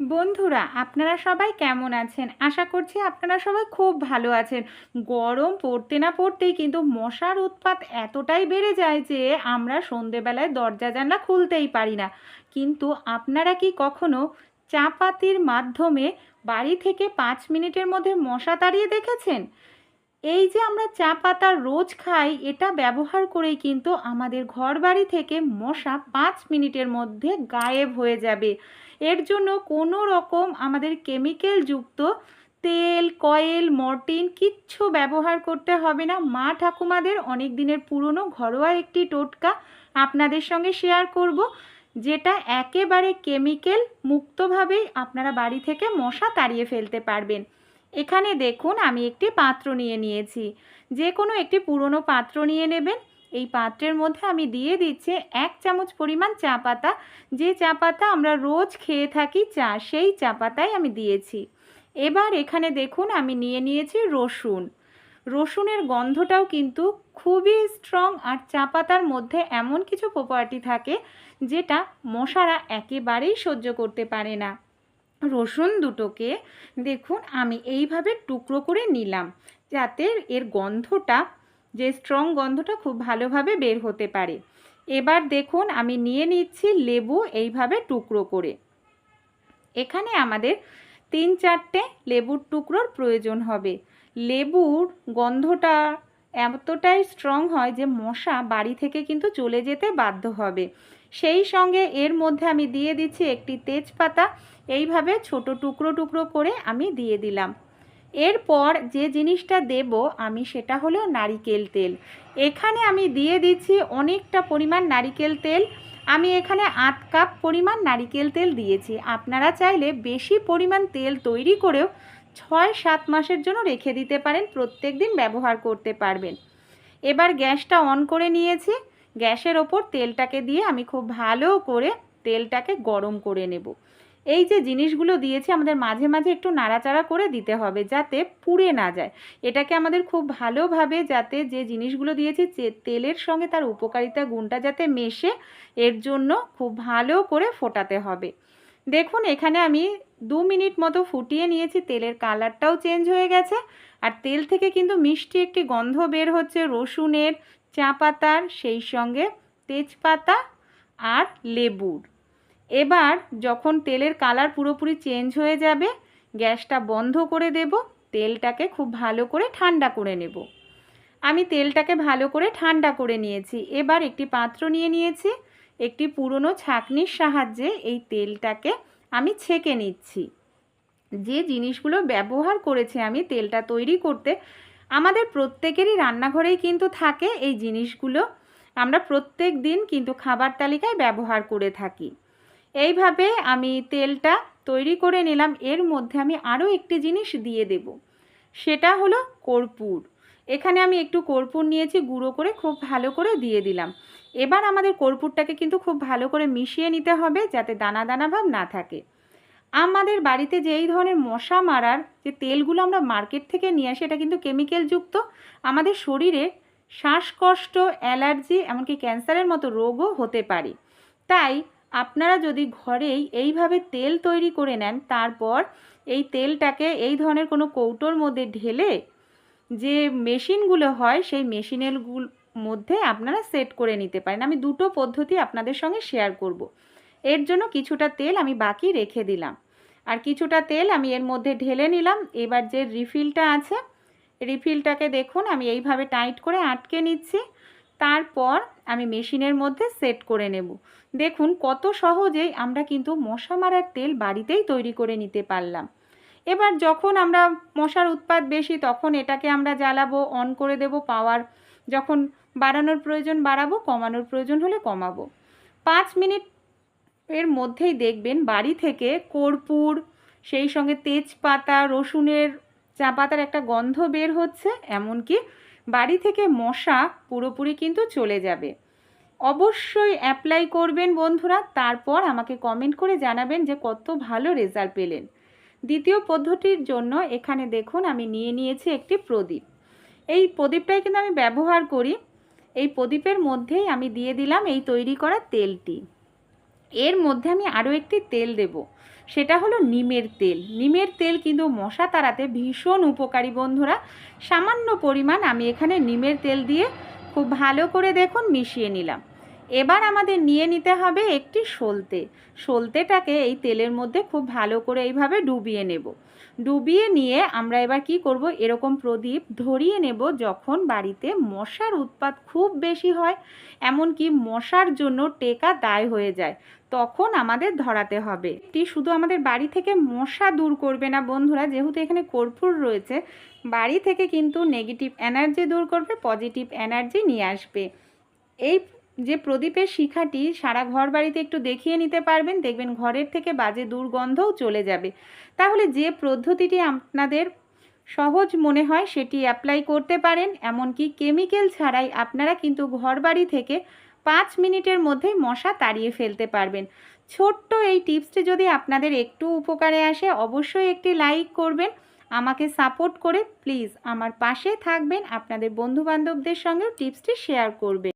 বন্ধুরা, আপনারা সবাই কেমন আছেন? আশা করছি আপনারা সবাই খুব ভালো আছেন। গরম পড়তে না পড়তেই কিন্তু মশার উৎপাত এতটাই বেড়ে যায় যে আমরা সন্ধেবেলায় দরজা জানলা খুলতেই পারি না। কিন্তু আপনারা কি কখনো চাপাতির মাধ্যমে বাড়ি থেকে পাঁচ মিনিটের মধ্যে মশা তাড়িয়ে দেখেছেন? এই যে আমরা চা পাতা রোজ খাই, এটা ব্যবহার করেই কিন্তু আমাদের ঘর বাড়ি থেকে মশা পাঁচ মিনিটের মধ্যে গায়েব হয়ে যাবে। এর জন্য কোনো রকম আমাদের কেমিক্যাল যুক্ত তেল, কয়েল, মর্টিন কিচ্ছু ব্যবহার করতে হবে না। মা ঠাকুমাদের অনেক দিনের পুরনো ঘরোয়া একটি টোটকা আপনাদের সঙ্গে শেয়ার করব, যেটা একেবারে কেমিক্যাল মুক্তভাবেই আপনারা বাড়ি থেকে মশা তাড়িয়ে ফেলতে পারবেন। এখানে দেখুন আমি একটি পাত্র নিয়ে নিয়েছি। যে কোনো একটি পুরনো পাত্র নিয়ে নেবেন। এই পাত্রের মধ্যে আমি দিয়ে দিচ্ছি এক চামচ পরিমাণ চা পাতা। যে চা পাতা আমরা রোজ খেয়ে থাকি চা, সেই চা পাতাই আমি দিয়েছি। এবার এখানে দেখুন আমি নিয়ে নিয়েছি রসুন। রসুনের গন্ধটাও কিন্তু খুবই স্ট্রং আর চা পাতার মধ্যে এমন কিছু প্রপার্টি থাকে যেটা মশারা একেবারেই সহ্য করতে পারে না। রসুন দুটোকে দেখুন আমি এইভাবে টুকরো করে নিলাম, যাতে এর গন্ধটা, যে স্ট্রং গন্ধটা খুব ভালোভাবে বের হতে পারে। এবার দেখুন আমি নিয়ে নিচ্ছি লেবু এইভাবে টুকরো করে। এখানে আমাদের তিন চারটে লেবুর টুকরোর প্রয়োজন হবে। লেবুর গন্ধটা এতটাই স্ট্রং হয় যে মশা বাড়ি থেকে কিন্তু চলে যেতে বাধ্য হবে। সেই সঙ্গে এর মধ্যে আমি দিয়ে দিচ্ছি একটি তেজপাতা। এইভাবে ছোট টুকরো টুকরো করে আমি দিয়ে দিলাম। এরপর যে জিনিসটা দেব আমি সেটা হলো নারিকেল তেল। এখানে আমি দিয়ে দিচ্ছি অনেকটা পরিমাণ নারিকেল তেল। আমি এখানে আধ কাপ পরিমাণ নারিকেল তেল দিয়েছি। আপনারা চাইলে বেশি পরিমাণ তেল তৈরি করেও ছয় সাত মাসের জন্য রেখে দিতে পারেন প্রত্যেক দিন ব্যবহার করতে পারবেন। এবার গ্যাসটা অন করে নিয়েছি। গ্যাসের ওপর তেলটাকে দিয়ে আমি খুব ভালো করে তেলটাকে গরম করে নেব। এই যে জিনিসগুলো দিয়েছি, আমাদের মাঝে মাঝে একটু নাড়াচাড়া করে দিতে হবে যাতে পুড়ে না যায়। এটাকে আমাদের খুব ভালোভাবে যাতে যে জিনিসগুলো দিয়েছি তেলের সঙ্গে তার উপকারিতা গুণটা যাতে মেশে, এর জন্য খুব ভালো করে ফোটাতে হবে। দেখুন, এখানে আমি দু মিনিট মতো ফুটিয়ে নিয়েছি, তেলের কালারটাও চেঞ্জ হয়ে গেছে। আর তেল থেকে কিন্তু মিষ্টি একটি গন্ধ বের হচ্ছে, রসুনের চা পাতার সেই সঙ্গে তেজপাতা আর লেবুর। এবার যখন তেলের কালার পুরোপুরি চেঞ্জ হয়ে যাবে, গ্যাসটা বন্ধ করে দেব, তেলটাকে খুব ভালো করে ঠান্ডা করে নেব। আমি তেলটাকে ভালো করে ঠান্ডা করে নিয়েছি। এবার একটি পাত্র নিয়ে নিয়েছি, একটি পুরনো ছাঁকনির সাহায্যে এই তেলটাকে আমি ছেঁকে নিচ্ছি। যে জিনিসগুলো ব্যবহার করেছি আমি তেলটা তৈরি করতে আমাদের প্রত্যেকেরই রান্নাঘরেই কিন্তু থাকে এই জিনিসগুলো। আমরা প্রত্যেক দিন কিন্তু খাবার তালিকায় ব্যবহার করে থাকি। এইভাবে আমি তেলটা তৈরি করে নিলাম, এর মধ্যে আমি আরও একটি জিনিস দিয়ে দেব। সেটা হলো কর্পূর। এখানে আমি একটু কর্পূর নিয়েছি, গুঁড়ো করে খুব ভালো করে দিয়ে দিলাম। এবার আমাদের কর্পূরটাকে কিন্তু খুব ভালো করে মিশিয়ে নিতে হবে যাতে দানা দানা ভাব না থাকে। আমাদের বাড়িতে যে এই ধরনের মশা মারার যে তেলগুলো আমরা মার্কেট থেকে নিয়ে আসি, এটা কিন্তু কেমিক্যাল যুক্ত। আমাদের শরীরে শ্বাসকষ্ট, অ্যালার্জি, এমনকি ক্যান্সারের মতো রোগও হতে পারে। তাই আপনারা যদি ঘরেই এইভাবে তেল তৈরি করে নেন, তারপর এই তেলটাকে এই ধরনের কোনো কৌটোর মধ্যে ঢেলে যে মেশিনগুলো হয়, সেই মেশিনের মধ্যে আপনারা সেট করে নিতে পারেন। আমি দুটো পদ্ধতি আপনাদের সঙ্গে শেয়ার করব। এর জন্য কিছুটা তেল আমি বাকি রেখে দিলাম। আর কিছুটা তেল আমি এর মধ্যে ঢেলে নিলাম। এবার যে রিফিলটা আছে, রিফিলটাকে দেখুন, আমি এইভাবে টাইট করে আটকে নিচ্ছি। তারপর আমি মেশিনের মধ্যে সেট করে নেব। দেখুন কত সহজেই আমরা কিন্তু মশা মারার তেল বাড়িতেই তৈরি করে নিতে পারলাম। এবার যখন আমরা মশার উৎপাদ বেশি, তখন এটাকে আমরা জ্বালাবো, অন করে দেব পাওয়ার। যখন বাড়ানোর প্রয়োজন বাড়াবো, কমানোর প্রয়োজন হলে কমাবো। পাঁচ মিনিট এর মধ্যেই দেখবেন বাড়ি থেকে কর্পূর, সেই সঙ্গে তেজপাতা, রসুনের চা পাতার একটা গন্ধ বের হচ্ছে, এমনকি বাড়ি থেকে মশা পুরোপুরি কিন্তু চলে যাবে। অবশ্যই অ্যাপ্লাই করবেন বন্ধুরা, তারপর আমাকে কমেন্ট করে জানাবেন যে কত ভালো রেজাল্ট পেলেন। দ্বিতীয় পদ্ধতির জন্য এখানে দেখুন, আমি নিয়ে নিয়েছি একটি প্রদীপ। এই প্রদীপটাই কিন্তু আমি ব্যবহার করি। এই প্রদীপের মধ্যেই আমি দিয়ে দিলাম এই তৈরি করা তেলটি। এর মধ্যে আমি আরও একটি তেল দেব। সেটা হলো নিমের তেল। নিমের তেল কিন্তু মশা তাড়াতে ভীষণ উপকারী বন্ধুরা। সামান্য পরিমাণ আমি এখানে নিমের তেল দিয়ে খুব ভালো করে দেখুন মিশিয়ে নিলাম। এবার আমাদের নিয়ে নিতে হবে একটি সলতে। সলতেটাকে এই তেলের মধ্যে খুব ভালো করে এইভাবে ডুবিয়ে নেব। ডুবিয়ে নিয়ে আমরা এবার কি করব? এরকম প্রদীপ ধরিয়ে নেব যখন বাড়িতে মশার উৎপাত খুব বেশি হয়, এমনকি মশার জন্য টেকা দায় হয়ে যায়, তখন আমাদের ধরাতে হবে। এটি শুধু আমাদের বাড়ি থেকে মশা দূর করবে না বন্ধুরা, যেহেতু এখানে কর্পূর রয়েছে, বাড়ি থেকে কিন্তু নেগেটিভ এনার্জি দূর করবে পজিটিভ এনার্জি নিয়ে আসবে। এই যে প্রদীপের শিখাটি সারা ঘর বাড়িতে একটু দেখিয়ে নিতে পারবেন, দেখবেন ঘরের থেকে বাজে দুর্গন্ধও চলে যাবে। তাহলে যে পদ্ধতিটি আপনাদের সহজ মনে হয় সেটি অ্যাপ্লাই করতে পারেন, এমনকি কেমিক্যাল ছাড়াই আপনারা কিন্তু ঘর বাড়ি থেকে পাঁচ মিনিটের মধ্যেই মশা তাড়িয়ে ফেলতে পারবেন। ছোট্ট এই টিপসটি যদি আপনাদের একটু উপকারে আসে, অবশ্যই একটি লাইক করবেন, আমাকে সাপোর্ট করে প্লিজ আমার পাশে থাকবেন, আপনাদের বন্ধুবান্ধবদের সঙ্গেও টিপসটি শেয়ার করবেন।